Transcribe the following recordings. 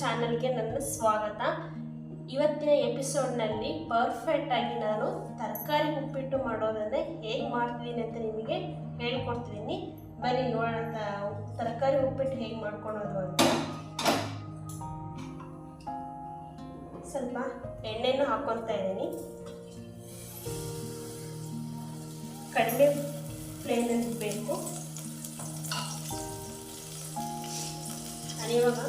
ಚಾನಲ್ಗೆ ನನ್ನ ಸ್ವಾಗತ. ಇವತ್ತಿನ ಎಪಿಸೋಡ್ನಲ್ಲಿ ಪರ್ಫೆಕ್ಟ್ ಆಗಿ ನಾನು ತರಕಾರಿ ಉಪ್ಪಿಟ್ಟು ಮಾಡೋದನ್ನೇ ಹೇಗೆ ಮಾಡ್ತಿದ್ದೀನಿ ಅಂತ ನಿಮಗೆ ಹೇಳ್ಕೊಡ್ತಿದ್ದೀನಿ ಬನ್ನಿ ನೋಡೋಣ ತರಕಾರಿ ಉಪ್ಪಿಟ್ಟು ಹೇಗೆ ಮಾಡ್ಕೊಳೋದು ಅಂತ. ಸ್ವಲ್ಪ ಎಣ್ಣೆನೂ ಹಾಕ್ಕೊತಾ ಇದ್ದೀನಿ. ಕಡಿಮೆ ಫ್ಲೇಮಲ್ಲಿ ಬೇಕು. ನಾನಿವಾಗ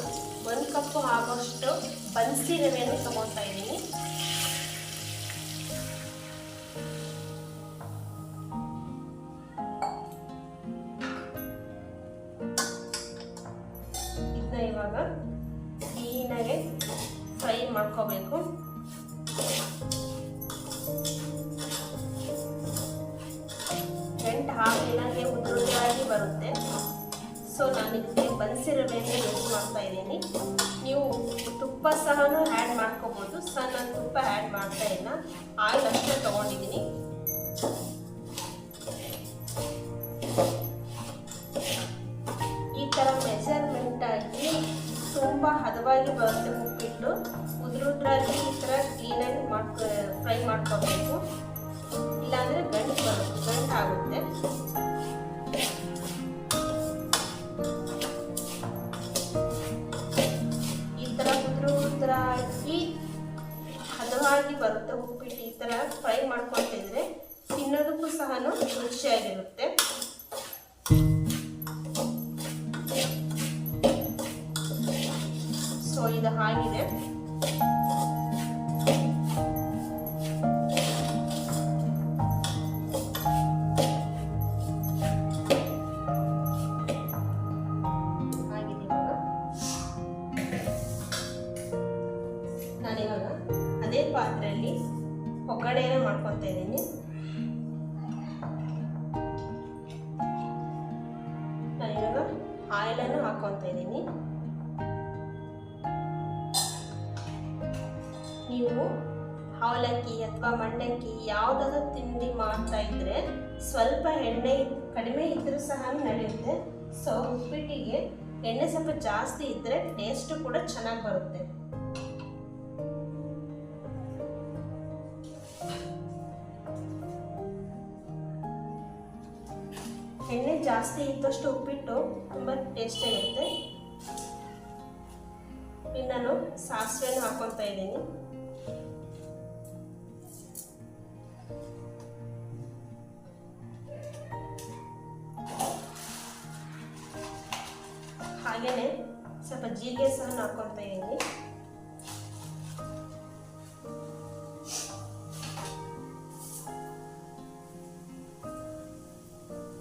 ಒಂದು ಕಪ್ಪು ಆಗೋಷ್ಟು ಬನ್ಸಿ ರವೆಯನ್ನು ತಗೊಳ್ತಾ ಇದ್ದೀನಿ. ಇದನ್ನ ಇವಾಗ ಕ್ಲೀನಾಗೆ ಫ್ರೈ ಮಾಡ್ಕೋಬೇಕು. ಗಂಟು ಹಾಕಿನಾಗೆ ಉದ್ರುದ್ರಾಗಿ ಬರುತ್ತೆ. ಸೊ ನಾನು ಇದಕ್ಕೆ ಬನ್ಸಿರಬೇನೆ ಯೂಸ್ ಮಾಡ್ತಾ ಇದ್ದೀನಿ. ನೀವು ತುಪ್ಪ ಸಹ ಆ್ಯಡ್ ಮಾಡ್ಕೋಬೋದು. ಸಹ ನಾನು ತುಪ್ಪ ಆ್ಯಡ್ ಮಾಡ್ತಾ ಇಲ್ಲ. ಆಯಿಲ್ ಅಷ್ಟೇ ತೊಗೊಂಡಿದ್ದೀನಿ. ಈ ಥರ ಮೆಜರ್ಮೆಂಟ್ ಆಗಿ ತುಂಬ ಹದವಾಗಿ ಬರುತ್ತೆ ಉಪ್ಪಿಟ್ಟು. ಉದುರುದ್ರಾಗಿ ಈ ಥರ ಕ್ಲೀನಾಗಿ ಮಾಡ್ಕೊ ಫ್ರೈ ಮಾಡ್ಕೋಬೇಕು. ಸೊ ಇದು ಆಗಿದೆ ನಾನಿವಾಗ ಅದೇ ಪಾತ್ರೆಯಲ್ಲಿ ಒಗ್ಗರಣೆಯನ್ನು ಮಾಡ್ಕೊತಾ ಇದ್ದೀನಿ. ಆಯಿಲನ್ನು ಇದ್ದೀನಿ ನೀವು ಅವಲಕ್ಕಿ ಅಥವಾ ಮಂಡಕ್ಕಿ ಯಾವುದಾದ್ರೂ ತಿಂಡಿ ಮಾಡ್ತಾ ಇದ್ರೆ ಸ್ವಲ್ಪ ಎಣ್ಣೆ ಕಡಿಮೆ ಇದ್ರೂ ಸಹ ನಡೆಯುತ್ತೆ. ಸೊ ಉಪ್ಪಿಟ್ಟಿಗೆ ಎಣ್ಣೆ ಸ್ವಲ್ಪ ಜಾಸ್ತಿ ಇದ್ದರೆ ಟೇಸ್ಟು ಕೂಡ ಚೆನ್ನಾಗಿ ಬರುತ್ತೆ. ಎಣ್ಣೆ ಜಾಸ್ತಿ ಇದ್ದಷ್ಟು ಉಪ್ಪಿಟ್ಟು ತುಂಬ ಟೇಸ್ಟಿಯಾಗಿರುತ್ತೆ ಇನ್ನು ನಾನು ಸಾಸಿವೆಯನ್ನು ಹಾಕೊತಾ ಇದ್ದೀನಿ. ಹಾಗೆಯೇ ಸ್ವಲ್ಪ ಜೀರಿಗೆ ಸಹ ಹಾಕೊತಾ ಇದ್ದೀನಿ.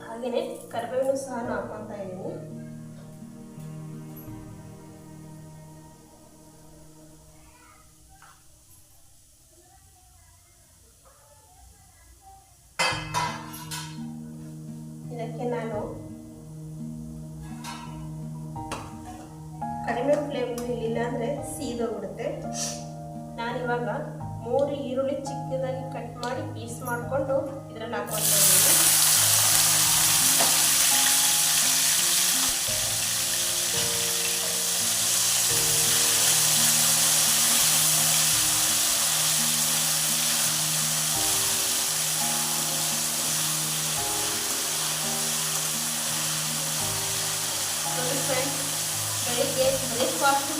ಹಾಗೆಯೇ ಕರಿಬೇವು ಸಹ ಹಾಕೊತಾ ಇದ್ದೀನಿ. ಇದಕ್ಕೆ ನಾನು ಕಡಿಮೆ ಫ್ಲೇಮ್ ಇಲ್ಲ ಅಂದರೆ ಸೀದೋಗ್ಬಿಡುತ್ತೆ. ನಾನಿವಾಗ ಮೂರು ಈರುಳ್ಳಿ ಚಿಕ್ಕದಾಗಿ ಕಟ್ ಮಾಡಿ ಪೀಸ್ ಮಾಡಿಕೊಂಡು ಇದರಲ್ಲಿ ಇದ್ದೀನಿ.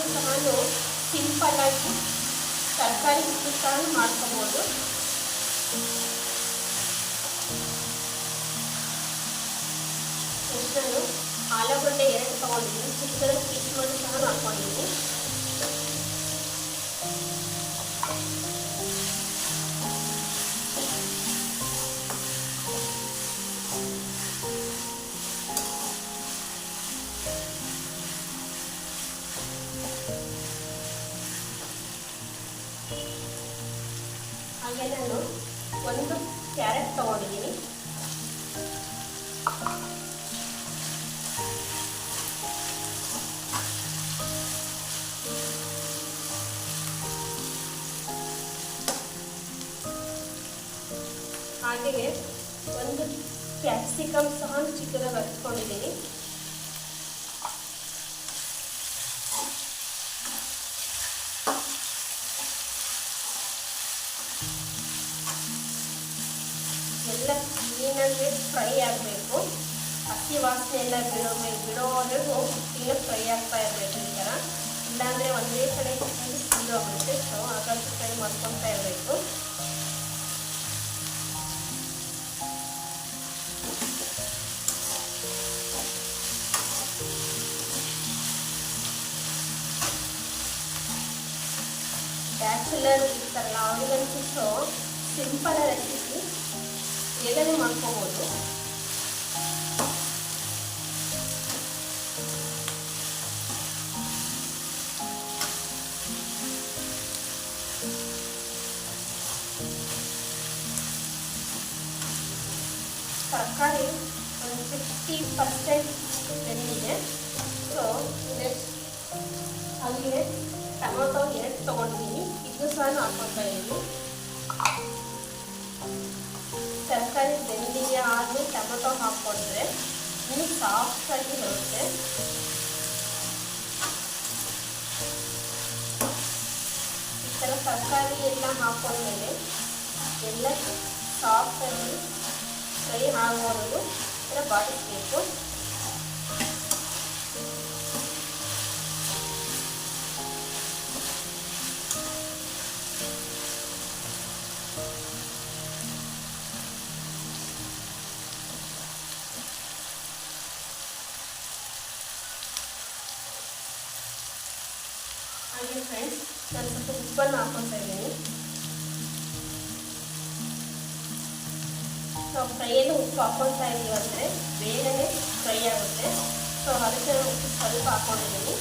ಬ್ರೇಕ್ಫಾಸ್ಟ್ಗೂ ಸಹ ಸಿಂಪಲ್ಲಾಗಿ ತರಕಾರಿ ಉಪ್ಪಿಟ್ಟು ಸಹ ಮಾಡ್ಕೋಬೋದು ನೆಕ್ಸ್ಟ್ ನಾನು ಆಲೂಗಡ್ಡೆ ಎರಡು ತೊಗೊಂಡಿದ್ದೀನಿ ಚಿಕ್ಕದಾಗಿ ಪೀಸ್ ಮಾಡಿ ಸಹ ಹಾಕ್ಕೊಂಡಿದ್ದೀನಿ ಹಾಗೆ ನಾನು ಒಂದು ಕ್ಯಾರೆಟ್ ತೊಗೊಂಡಿದ್ದೀನಿ. ಹಾಗೆಯೇ ಒಂದು ಕ್ಯಾಪ್ಸಿಕಮ್ ಸಹ ಚಿಕ್ಕದಾಗಿ ಹಚ್ಕೊಂಡಿದ್ದೀನಿ ಕ್ಲೀನಾಗಿ ಫ್ರೈ ಆಗಬೇಕು ಹಸಿ ವಾಸನೆ ಎಲ್ಲ ಬಿಡೋ ಬಿಡೋವರೆಗೂ ಕ್ಲೀನಾಗಿ ಫ್ರೈ ಆಗ್ತಾ ಇರಬೇಕು ಈ ಥರ. ಇಲ್ಲಾಂದರೆ ಒಂದೇ ಕಡೆ ಹೋಗುತ್ತೆ. ಸೊ ಹಾಗಾಗಿ ಫ್ರೈ ಮಾಡ್ಕೊತಾ ಇರಬೇಕು. ಬ್ಯಾಚುಲರ್ ಇರ್ತಾರಲ್ಲ ಅವ್ರಿಗಂತೂ ಸಿಂಪಲ್ ರೆಸಿಪಿ ಬೇಗನೆ ಮಾಡ್ಕೋಬೋದು. ತರಕಾರಿ ಒಂದು ಫಿಫ್ಟಿ ಪರ್ಸೆಂಟ್ ಬೆಂದಿದೆ ಸೊ ನೆಕ್ಸ್ಟ್ ಅಲ್ಲಿಗೆ ಟೊಮೊಟೊ ಎರಡು ತೊಗೊಂಡಿದ್ದೀನಿ. ಇದು ಸಹ ಹಾಕ್ಕೊತಾ ಇದ್ದೀನಿ. ತರಕಾರಿ ಬೆಂದಿಗೆ ಆದರೆ ಟೊಮೊಟೊ ಹಾಕ್ಕೊಂಡ್ರೆ ಇನ್ನೂ ಸಾಫ್ಟಾಗಿ ಬರುತ್ತೆ. ಈ ಥರ ತರಕಾರಿ ಎಲ್ಲ ಹಾಕೊಂಡ್ಮೇಲೆ ಎಲ್ಲ ಸಾಫ್ಟಾಗಿ ಫ್ರೈ ಈ ಥರ ಬಾಡಿಸ್ಬೇಕು ಹಾಗೆ ಫ್ರೆಂಡ್ಸ್ ನಾನು ಸ್ವಲ್ಪ ಉಪ್ಪನ್ನು ಹಾಕೊತಾ ಇದ್ದೀನಿ. ಸೊ ಫ್ರೈಯಲ್ಲಿ ಉಪ್ಪು ಹಾಕ್ಕೊಳ್ತಾ ಇದ್ದೀವಿ ಅಂದರೆ ಬೇಗನೆ ಫ್ರೈ ಆಗುತ್ತೆ. ಸೊ ಅದಕ್ಕೆ ಉಪ್ಪು ಸ್ವಲ್ಪ ಹಾಕೊಂಡಿದ್ದೀನಿ.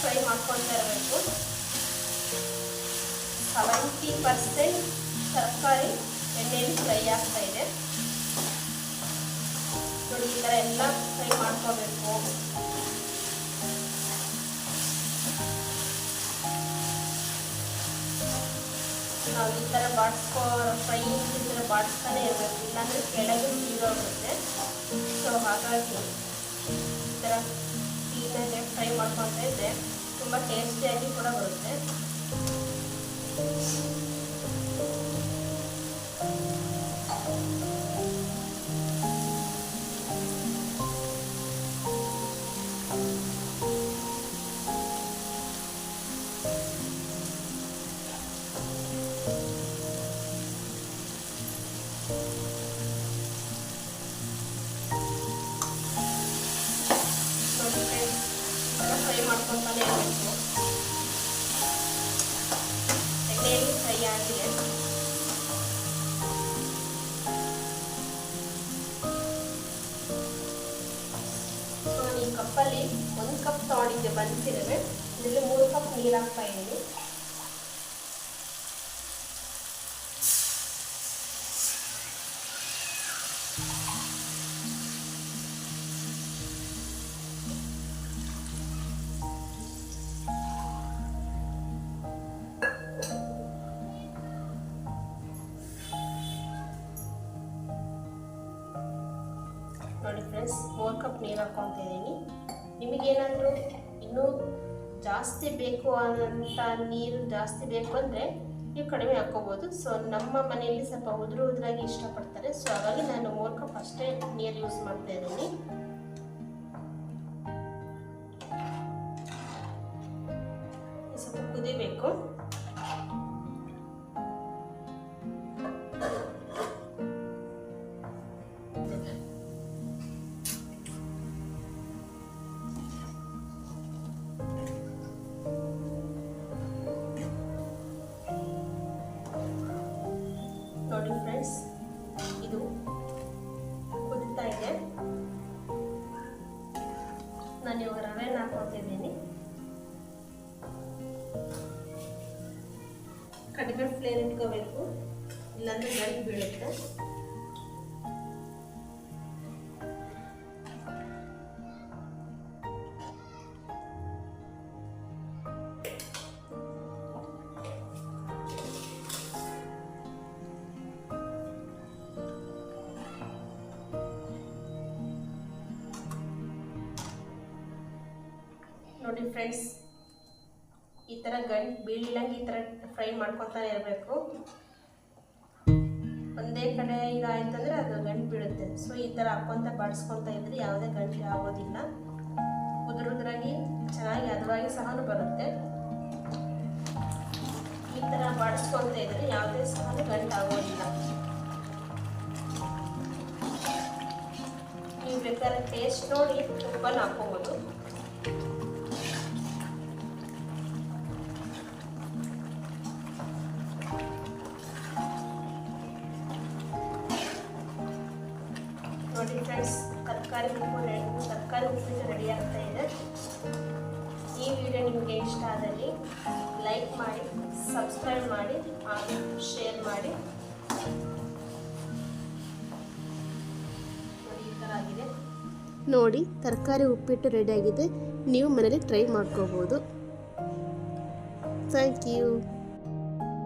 ಫ್ರೈ ಮಾಡ್ಕೊಳ್ತಾ ಇರಬೇಕು. ಸೆವೆಂಟಿ ಪರ್ಸೆಂಟ್ ತರಕಾರಿ ಎಣ್ಣೆಯಲ್ಲಿ ಫ್ರೈ ಆಗ್ತಾ ಇದೆ. ನೋಡಿ, ಈ ಥರ ಎಲ್ಲ ಫ್ರೈ ಮಾಡ್ಕೋಬೇಕು ನಾವು ಈ ಥರ ಬಾಡಿಸ್ಕೋ, ಫ್ರೈ ಈ ಥರ ಬಾಡಿಸ್ತಾನೆ ಇರಬೇಕು. ಇಲ್ಲಾಂದರೆ ಕೆಳಗೆ ಸೀರೋಗುತ್ತೆ ಸೊ ಹಾಗಾಗಿ ಈ ಥರ ಕ್ಲೀನಾಗಿ ಫ್ರೈ ಮಾಡ್ಕೊತಾ ಇದ್ದರೆ ತುಂಬ ಟೇಸ್ಟಿಯಾಗಿ ಕೂಡ ಬರುತ್ತೆ. ಫ್ರೈ ಮಾಡ್ಕೊತಾನೆ ಇರಬೇಕು ಎಣ್ಣೆಯಲ್ಲಿ ಫ್ರೈ ಆಗಿದೆ ಸೊ ಈ ಕಪ್ಪಲ್ಲಿ ಒಂದು ಕಪ್ ತೊಗೊಂಡಿದ್ದೆ ಬಂದಿದ್ದೇವೆ ಇದರಲ್ಲಿ ಮೂರು ಕಪ್ ನೀರು ಹಾಕ್ತಾ ಇದ್ದೀನಿ ನೋಡಿ ಫ್ರೆಂಡ್ಸ್ ಮೂರು ಕಪ್ ನೀರು ಹಾಕ್ಕೊತಿದ್ದೀನಿ ನಿಮಗೇನಾದರೂ ಇನ್ನೂ ಜಾಸ್ತಿ ಬೇಕು ಅನ್ನೋಂಥ ನೀರು ಜಾಸ್ತಿ ಬೇಕು ಅಂದರೆ ನೀವು ಕಡಿಮೆ ಹಾಕ್ಕೋಬೋದು. ಸೊ ನಮ್ಮ ಮನೆಯಲ್ಲಿ ಸ್ವಲ್ಪ ಉದುರು ಉದುರಾಗಿ ಇಷ್ಟಪಡ್ತಾರೆ. ಸೊ ಹಾಗಾಗಿ ನಾನು ಮೂರು ಕಪ್ ಅಷ್ಟೇ ನೀರು ಯೂಸ್ ಮಾಡ್ತಾ ಇದ್ದೀನಿ. ಸ್ವಲ್ಪ ಕುದಿಬೇಕು. ಇದು ಕುದಿತಾ ಇದೆ. ನಾನು ಇವಾಗ ರವೆನ ಹಾಕೊತಿದ್ದೀನಿ ಕಡಿಮೆ ಫ್ಲೇಮ್ ಇಟ್ಕೋಬೇಕು. ಇಲ್ಲಾಂದ್ರೆ ಗಂಟು ಬೀಳುತ್ತೆ. ನೋಡಿ ಫ್ರೆಂಡ್ಸ್ ಈ ಥರ ಗಂಟ್ ಬೀಳಂಗೆ ಈ ಥರ ಫ್ರೈ ಮಾಡ್ಕೊತಾನೆ ಇರಬೇಕು. ಒಂದೇ ಕಡೆ ಈಗ ಆಯ್ತಂದ್ರೆ ಅದು ಗಂಟು ಬೀಳುತ್ತೆ. ಸೊ ಈ ಥರ ಹಾಕ್ಕೊಂತ ಬಾಡಿಸ್ಕೊತ ಇದ್ರೆ ಯಾವುದೇ ಗಂಟು ಆಗೋದಿಲ್ಲ. ಉದುರುದ್ರಾಗಿ ಚೆನ್ನಾಗಿ ಹದವಾಗಿ ಸಹ ಬರುತ್ತೆ. ಈ ಥರ ಬಾಡಿಸ್ಕೊತ ಇದ್ರೆ ಯಾವುದೇ ಸಹ ಗಂಟು ಆಗೋದಿಲ್ಲ. ನೀವು ಬೇಕಾದ್ರೆ ಟೇಸ್ಟ್ ನೋಡಿ ಉಪ್ಪನ್ನು ಹಾಕ್ಕೋಬೋದು ಮಾಡಿ ಸಬ್ಸ್ಕ್ರೈಬ್ ಮಾಡಿ ಹಾಗೂ ಶೇರ್ ಮಾಡಿ. ನೋಡಿ ಆಗಿದೆ. ನೋಡಿ, ತರಕಾರಿ ಉಪ್ಪಿಟ್ಟು ರೆಡಿಯಾಗಿದೆ ನೀವು ಮನೇಲಿ ಟ್ರೈ ಮಾಡ್ಕೋಬೋದು. Thank you